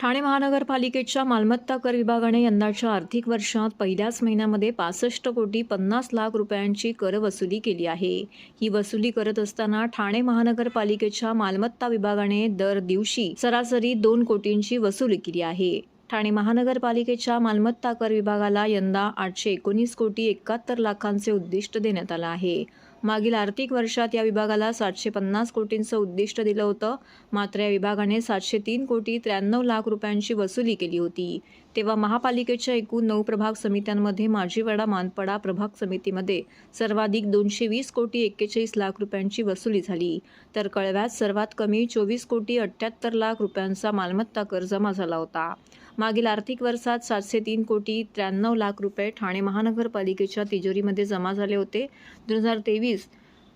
ठाणे महानगरपालिकेच्या मालमत्ता कर विभागाने यंदाच्या आर्थिक वर्षात पहिल्याच महिन्यामध्ये पासष्ट कोटी पन्नास लाख रुपयांची कर वसुली केली आहे. ही वसुली करत असताना ठाणे महानगरपालिकेच्या मालमत्ता विभागाने दर दिवशी सरासरी दोन कोटींची वसुली केली आहे. ठाणे महानगरपालिकेच्या मालमत्ता कर विभागाला यंदा आठशे एकोणीस कोटी एकाहत्तर लाखांचे उद्दिष्ट देण्यात आलं आहे. मागील आर्थिक वर्षात या विभागाला सातशे पन्नास कोटींचं उद्दिष्ट दिलं होतं. मात्र या विभागाने सातशे तीन कोटी त्र्याण्णव लाख रुपयांची वसुली केली होती. तेव्हा महापालिकेच्या एकूण नऊ प्रभाग समित्यांमध्ये माझीवाडा मानपडा प्रभाग समितीमध्ये सर्वाधिक दोनशे वीस कोटी एक्केचाळीस लाख रुपयांची वसुली झाली. तर कळव्यात सर्वात कमी चोवीस कोटी अठ्ठ्याहत्तर लाख रुपयांचा मालमत्ता कर जमा झाला होता. मागील आर्थिक वर्षात सातशे तीन कोटी त्र्याण्णव लाख रुपये ठाणे महानगरपालिकेच्या तिजोरीमध्ये जमा झाले होते. दोन हजार तेवीस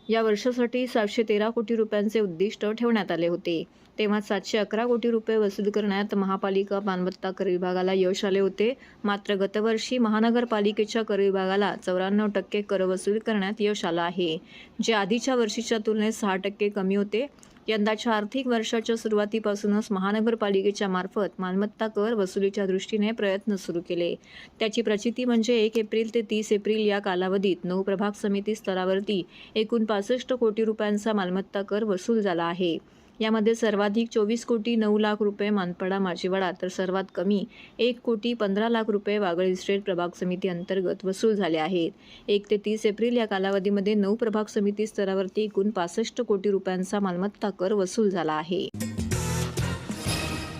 या वर्षासाठी सातशे तेरा कोटी रुपयांचे उद्दिष्ट ठेवण्यात आले होते. तेव्हा सातशे अकरा कोटी रुपये वसूल करण्यात महापालिका मालमत्ता कर विभागाला यश आले होते. मात्र गतवर्षी महानगरपालिकेच्या कर विभागाला चौऱ्याण्णव टक्के कर वसूल करण्यात यश आलं आहे. जे आधीच्या वर्षीच्या तुलनेत सहा टक्के कमी होते. यंदाच्या आर्थिक वर्षाच्या सुरुवातीपासूनच महानगरपालिकेच्या मार्फत मालमत्ता कर वसुलीच्या दृष्टीने प्रयत्न सुरू केले. त्याची प्रचिती म्हणजे एक एप्रिल ते तीस एप्रिल या कालावधीत नऊ प्रभाग समिती स्तरावरती एकूण पासष्ट कोटी रुपयांचा मालमत्ता कर वसूल झाला आहे. यामध्ये सर्वाधिक चोवीस कोटी नऊ लाख रुपये मानपडा माझीवाडा तर सर्वात कमी एक कोटी पंधरा लाख रुपये वागळ इस्टेट प्रभाग समिती अंतर्गत वसूल झाले आहेत. एक ते तीस एप्रिल या कालावधीमध्ये नऊ प्रभाग समिती स्तरावरती एकूण पासष्ट कोटी रुपयांचा मालमत्ता कर वसूल झाला आहे.